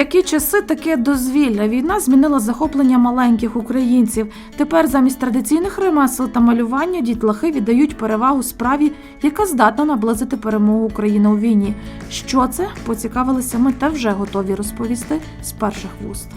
Які часи таке дозвілля? Війна змінила захоплення маленьких українців. Тепер замість традиційних ремесел та малювання дітлахи віддають перевагу справі, яка здатна наблизити перемогу України у війні. Що це поцікавилися ми та вже готові розповісти з перших вуст.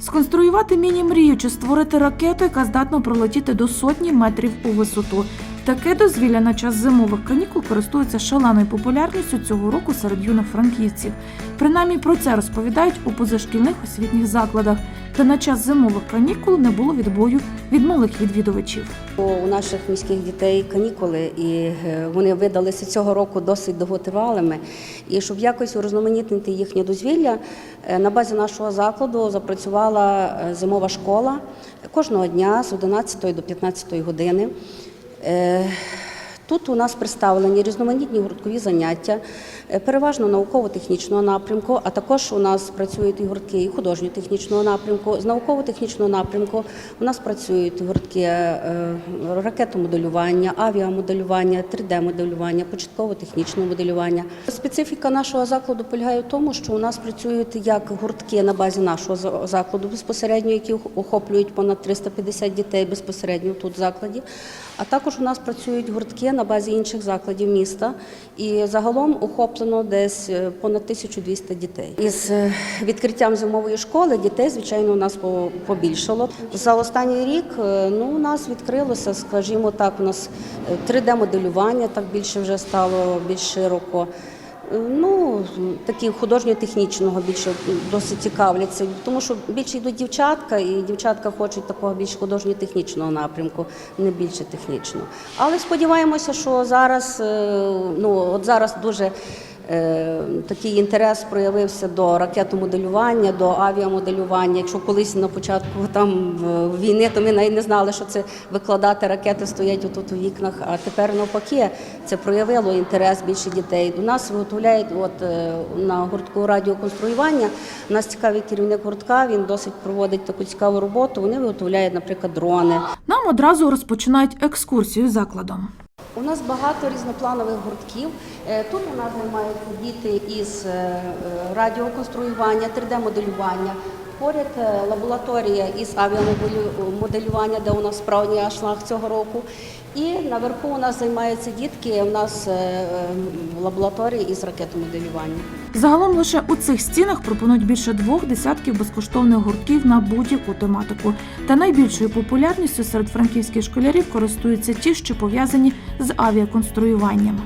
Сконструювати міні-мрію чи створити ракету, яка здатна пролетіти до сотні метрів у висоту. Таке дозвілля на час зимових канікул користується шаленою популярністю цього року серед юних франківців. Принаймні про це розповідають у позашкільних освітніх закладах, де на час зимових канікул не було відбою від малих відвідувачів. У наших міських дітей канікули, і е, вони видалися цього року досить довготривалими. І щоб якось урізноманітнити їхнє дозвілля, е, на базі нашого закладу запрацювала е, зимова школа кожного дня з 11 до 15 години. Е, Тут у нас представлені різноманітні гурткові заняття, е, переважно науково-технічного напрямку, а також у нас працюють і гуртки і художньо-технічного напрямку. З науково-технічного напрямку у нас працюють гуртки е, ракетомоделювання, авіамоделювання, 3D-моделювання, початково-технічне моделювання. Специфіка нашого закладу полягає в тому, що у нас працюють як гуртки на базі нашого закладу безпосередньо, які охоплюють понад 350 дітей безпосередньо тут в закладі. А також у нас працюють гуртки на базі інших закладів міста, і загалом охоплено десь е, понад 1200 дітей. Із е, відкриттям зимової школи дітей, звичайно, у нас побільшало. За останній рік е, ну, у нас відкрилося, скажімо так, у нас 3D-моделювання так більше вже стало більш широко. Ну, такі художньо-технічного більше досить цікавляться, тому що більше йдуть дівчатка, і дівчатка хочуть такого більш художньо-технічного напрямку, не більше технічного. Але сподіваємося, що зараз, е, ну от зараз дуже такий інтерес проявився до ракетомоделювання, до авіамоделювання. Якщо колись на початку там війни, то ми навіть не знали, що це викладати ракети стоять отут у вікнах. А тепер навпаки це проявило інтерес більше дітей. До нас виготовляють от е, на гуртку радіоконструювання. У нас цікавий керівник гуртка. Він досить проводить таку цікаву роботу. Вони виготовляють, наприклад, дрони. Нам одразу розпочинають екскурсію закладом. У нас багато різнопланових гуртків. Е, Тут у нас займаються діти із е, е, радіоконструювання, 3D-моделювання. Поряд е, лабораторія із авіамоделювання, де у нас справжній ашлаг цього року. І наверху у нас займаються дітки. У нас е, лабораторія із ракетомоделювання. Загалом лише у цих стінах пропонують більше двох десятків безкоштовних гуртків на будь-яку тематику. Та найбільшою популярністю серед франківських школярів користуються ті, що пов'язані з авіаконструюванням.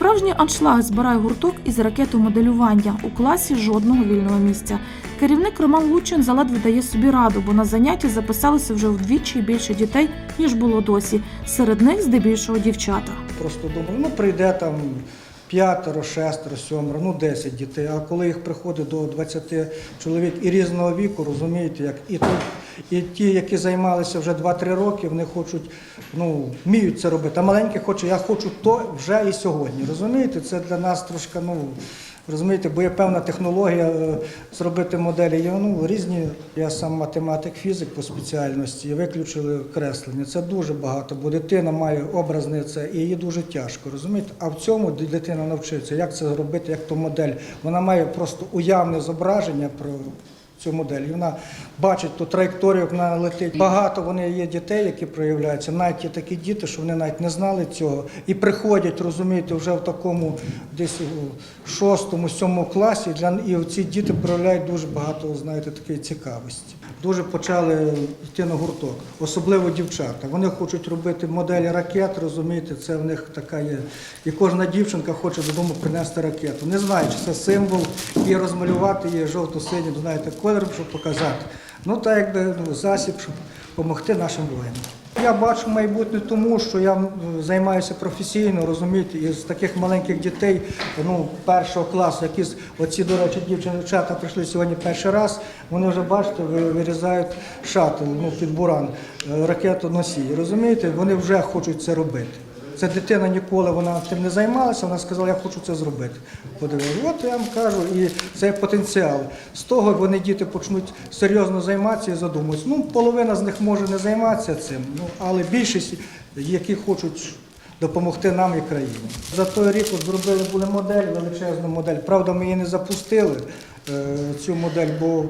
Справжній аншлаг збирає гурток із ракетомоделювання. У класі жодного вільного місця. Керівник Роман Лучин заледве дає собі раду, бо на заняття записалися вже вдвічі більше дітей, ніж було досі. Серед них здебільшого дівчата. Просто думаю, ну прийде там п'ятеро, шестеро, сьомеро, ну 10 дітей. А коли їх приходить до 20 чоловік і різного віку, розумієте, як і, то, і ті, які займалися вже 2-3 роки, вони хочуть, ну, вміють це робити. А маленькі хочуть, я хочу то вже і сьогодні. Розумієте, це для нас трошки, ну. Розумієте, бо є певна технологія е, зробити моделі. Є ну, різні, я сам математик, фізик по спеціальності, і виключили креслення. Це дуже багато, бо дитина має образне це, і її дуже тяжко, розумієте? А в цьому дитина навчиться, як це зробити, як то модель. Вона має просто уявне зображення про цю модель. І вона бачить ту траєкторію, як вона летить. Багато вони є дітей, які проявляються. Навіть є такі діти, що вони навіть не знали цього. І приходять, розумієте, вже в такому десь у шостому, сьомому класі. І ці діти проявляють дуже багато, знаєте, такої цікавості. Дуже почали йти на гурток, особливо дівчата. Вони хочуть робити моделі ракет, розумієте, це в них така є. І кожна дівчинка хоче додому принести ракету. Не знаю, чи це символ, і розмалювати її жовто-синім, знаєте, кольором, щоб показати. Ну, так якби ну, засіб, щоб допомогти нашим воїнам. Я бачу майбутнє тому, що я займаюся професійно, розумієте, і з таких маленьких дітей, ну, першого класу, які оці, до речі, дівчата прийшли сьогодні перший раз, вони вже бачите, вирізають шатл, ну, під буран, е, ракетоносій. Розумієте, вони вже хочуть це робити. Це дитина ніколи вона тим не займалася, вона сказала, я хочу це зробити. Подивилися. От я вам кажу, і це потенціал. З того вони діти почнуть серйозно займатися і задумуються. Ну, половина з них може не займатися цим, ну, але більшість, які хочуть допомогти нам і країні. За той рік зробили були модель, величезну модель. Правда, ми її не запустили, е, цю модель, бо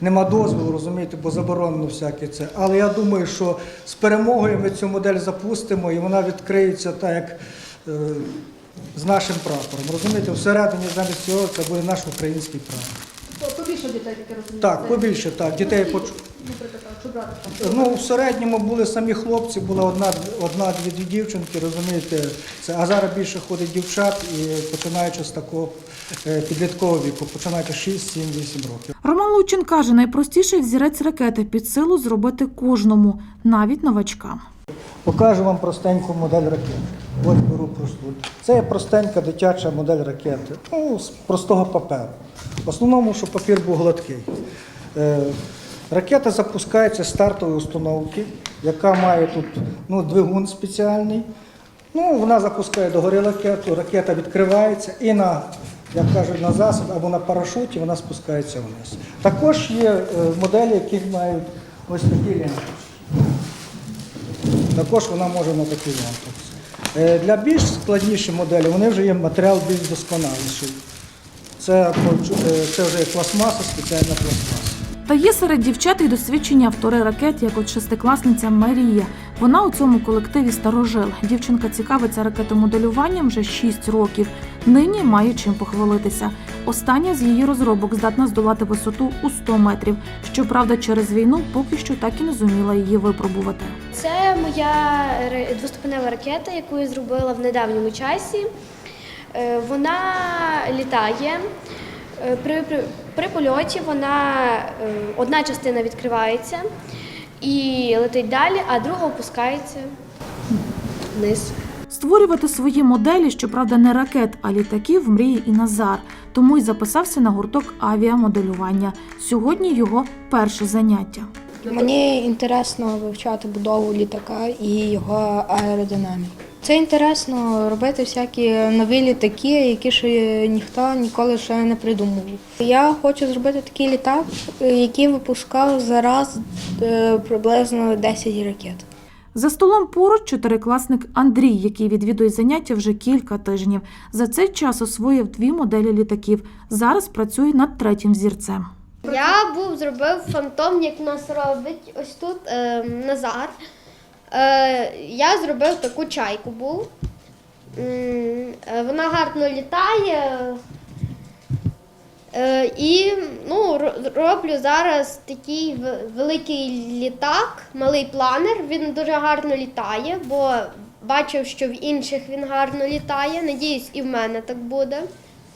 нема дозволу, розумієте, бо заборонено всяке це. Але я думаю, що з перемогою ми цю модель запустимо і вона відкриється так, як е, з нашим прапором. Розумієте, всередині замість цього це буде наш український прапор. Побільше дітей таке розуміє. Так, побільше так. Дітей поч... Наприклад, так, брати там. Ну, в середньому були самі хлопці, була одна, одна дві дівчинки, розумієте, це, а зараз більше ходить дівчат і починаючи з такого е, підліткового віку, починаючи 6, 7, 8 років. Роман Лучин каже, найпростіший взірець ракети під силу зробити кожному, навіть новачкам. Покажу вам простеньку модель ракети. Ось беру просту. Це є простенька дитяча модель ракети. Ну, з простого паперу. В основному, щоб папір був гладкий. Ракета запускається з стартової установки, яка має тут ну, двигун спеціальний. Ну, вона запускає догори ракету, ракета відкривається і на, як кажуть, на засіб або на парашуті вона спускається вниз. Також є е, моделі, які мають ось такі ленточки. Також вона може на такій ленточці. Е, Для більш складніші моделі вони вже є матеріал більш досконаліший. Це, е, це вже пластмаса, спеціальна пластмаса. Та є серед дівчат і досвідчені автори ракет, як от шестикласниця Марія. Вона у цьому колективі старожил. Дівчинка цікавиться ракетомоделюванням вже 6 років. Нині має чим похвалитися. Остання з її розробок здатна здолати висоту у 100 метрів. Щоправда, через війну поки що так і не зуміла її випробувати. Це моя двоступенева ракета, яку я зробила в недавньому часі. Е, Вона літає. Е, При, при, при польоті вона е, одна частина відкривається і летить далі, а друга опускається вниз. Створювати свої моделі, щоправда, не ракет, а літаків мріє і Назар, тому й записався на гурток авіамоделювання. Сьогодні його перше заняття. Мені інтересно вивчати будову літака і його аеродинаміку. Це інтересно робити всякі нові літаки, які ще ніхто ніколи ще не придумував. Я хочу зробити такий літак, який випускав за раз е, приблизно 10 ракет. За столом поруч чотирикласник Андрій, який відвідує заняття вже кілька тижнів. За цей час освоїв дві моделі літаків. Зараз працює над третім зірцем. Я був зробив фантом, як нас робить ось тут е, Назар. Е, я зробив таку чайку був. Е, Вона гарно літає. Е, і ну, роблю зараз такий великий літак, малий планер. Він дуже гарно літає, бо бачив, що в інших він гарно літає. Надіюсь, і в мене так буде.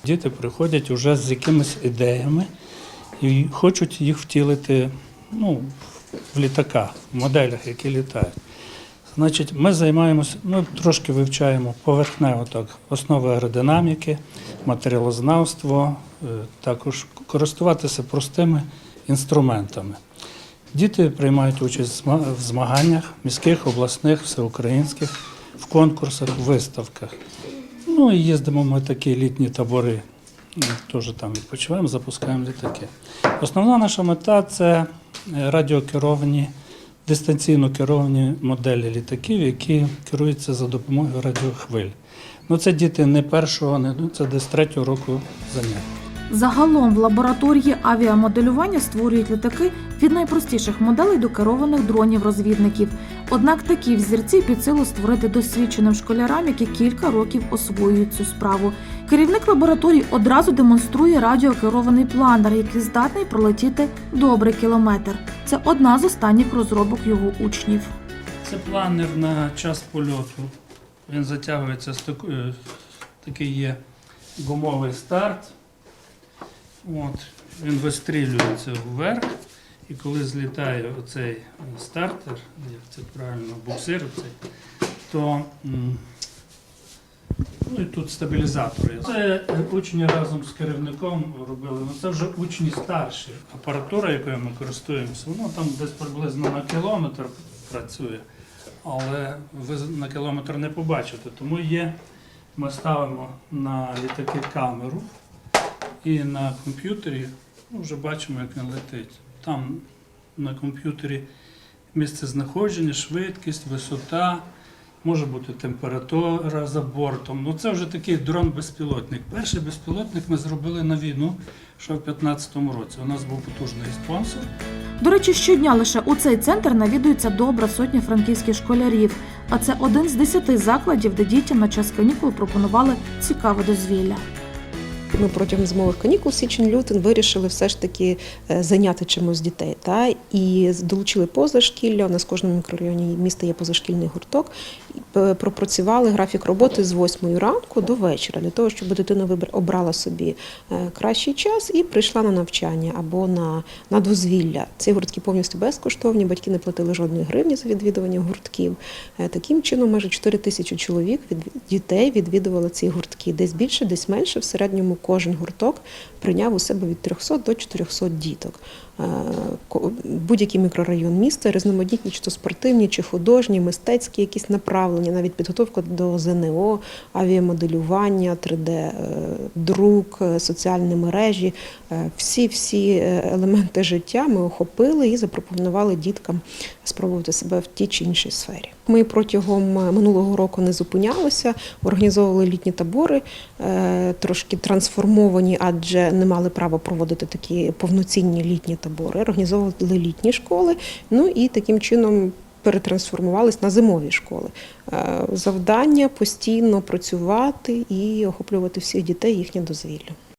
Діти приходять уже з якимись ідеями і хочуть їх втілити ну, в літаках, в моделях, які літають. Значить, ми займаємося, ну, трошки вивчаємо поверхнево так, основи аеродинаміки, матеріалознавство, е, також користуватися простими інструментами. Діти приймають участь в змаганнях міських, обласних, всеукраїнських, в конкурсах, виставках. Ну і їздимо ми такі літні табори, ну, теж там відпочиваємо, запускаємо літаки. Основна наша мета це е, радіокеровані, дистанційно керовані моделі літаків, які керуються за допомогою радіохвиль. Ну, це діти не першого, не ну, це десь третього року занять. Загалом в лабораторії авіамоделювання створюють літаки від найпростіших моделей до керованих дронів-розвідників. Однак такі взірці під силу створити досвідченим школярам, які кілька років освоюють цю справу. Керівник лабораторії одразу демонструє радіокерований планер, який здатний пролетіти добрий кілометр. Це одна з останніх розробок його учнів. Це планер на час польоту. Він затягується з такою, такий є гумовий старт. От, він вистрілюється вверх, і коли злітає оцей стартер, як це правильно, буксир, оцей, то ну, і тут стабілізатори. Це учні разом з керівником робили. Ну, це вже учні старші. Апаратура, якою ми користуємося, воно там десь приблизно на кілометр працює, але ви на кілометр не побачите. Тому є, ми ставимо на літаки камеру і на комп'ютері ну, вже бачимо, як він летить. Там на комп'ютері місце знаходження, швидкість, висота може бути температура за бортом. Ну це вже такий дрон-безпілотник. Перший безпілотник ми зробили на війну, що в 2015 році. У нас був потужний спонсор. До речі, щодня лише у цей центр навідується добра сотня франківських школярів. А це один з десяти закладів, де дітям на час канікул пропонували цікаве дозвілля. Ми протягом зимових канікул січень-лютий вирішили все ж таки е, зайняти чимось дітей. Та? І долучили позашкілля. У нас в кожному мікрорайоні міста є позашкільний гурток. Е, Пропрацювали графік роботи з 8 ранку до вечора, для того, щоб дитина обрала собі е, кращий час і прийшла на навчання або на, на дозвілля. Ці гуртки повністю безкоштовні, батьки не платили жодної гривні за відвідування гуртків. Таким чином, майже 4 тисячі чоловік від дітей відвідували ці гуртки. Десь більше, десь менше. В середньому кожен гурток прийняв у себе від 300 до 400 діток. Е, Будь-який мікрорайон міста, різноманітні, чи то спортивні, чи художні, мистецькі якісь направлення, навіть підготовка до ЗНО, авіамоделювання, 3D, друк, е, соціальні мережі. Е, Всі-всі е, елементи життя ми охопили і запропонували діткам спробувати себе в тій чи іншій сфері. Ми протягом е, минулого року не зупинялися, організовували літні табори, е, трошки трансформовані, адже не мали права проводити такі повноцінні літні табори. Організовували літні школи, ну і таким чином. Перетрансформувались на зимові школи. Е, Завдання постійно працювати і охоплювати всіх дітей їхнє дозвілля.